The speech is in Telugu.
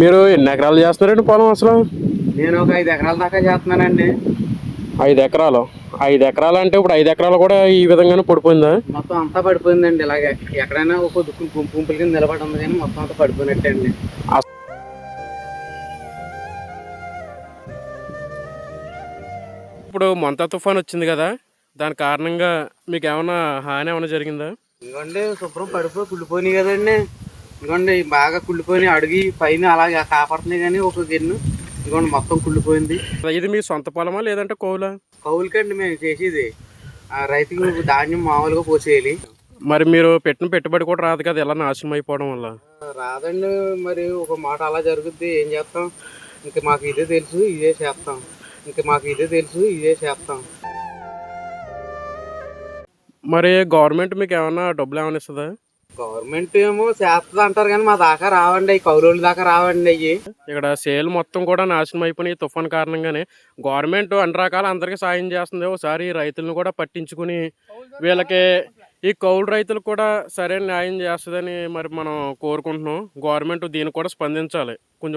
మీరు ఎన్ని ఎకరాలు చేస్తున్నారండి పొలం అసలు? నేను ఒక ఐదు ఎకరాల దాకా చేస్తున్నానండి. ఐదు ఎకరాలు. ఐదు ఎకరాలు అంటే ఇప్పుడు ఐదు ఎకరాలు కూడా ఈ విధంగానే పడిపోయిందా? మొత్తం అంతా పడిపోయిందండి. ఇలాగే ఎక్కడైనా ఒక దుక్కు గుంపు గుంపుల కింద నిలబడి ఉంది కానీ మొత్తం అంతా పడిపోయినట్టే అండి ఇప్పుడు మొంత తుఫాన్ వచ్చింది కదా దాని కారణంగా మీకు ఏమైనా హాని ఏమైనా జరిగిందా? ఇదిగోండి శుభ్రం పడిపోయి కుళ్ళిపోయినాయి కదండి. ఇదిగోండి బాగా కుళ్ళిపోయి అడిగి పైన అలాగే కాపాడుతున్నాయి కానీ ఒక గిన్నె. ఇదిగోండి మొత్తం కుళ్ళిపోయింది. ఇది మీ సొంత పొలమా లేదంటే కోవులా కౌలుకండి మేము చేసేది. ఆ రైతుకు ధాన్యం మామూలుగా పోసేయాలి. మరి మీరు పెట్టిన పెట్టుబడి కూడా రాదు కదా ఎలా నాశనం అయిపోవడం వల్ల? రాదండి మరి ఒక మాట అలా జరుగుద్ది ఏం చేస్తాం? ఇంక మాకు ఇదే తెలుసు ఇదే చేస్తాం. ఇంక మాకు ఇదే తెలుసు ఇదే చేస్తాం. మరి గవర్నమెంట్ మీకు ఏమైనా డబ్బులు ఏమైనా ఇస్తుందా? గవర్నమెంట్ ఏమో చేస్తుంది అంటారు కానీ మా దాకా రావండి అవి దాకా రావండి అయ్యి. ఇక్కడ సేల్ మొత్తం కూడా నాశనం అయిపోయినాయి తుఫాన్ కారణంగానే. గవర్నమెంట్ అన్ని రకాల అందరికీ సాయం చేస్తుంది. ఒకసారి రైతులను కూడా పట్టించుకుని వీళ్ళకి ఈ కౌలు రైతులకు కూడా సరైన న్యాయం చేస్తుందని మరి మనం కోరుకుంటున్నాం. గవర్నమెంట్ దీన్ని కూడా స్పందించాలి. కొంచెం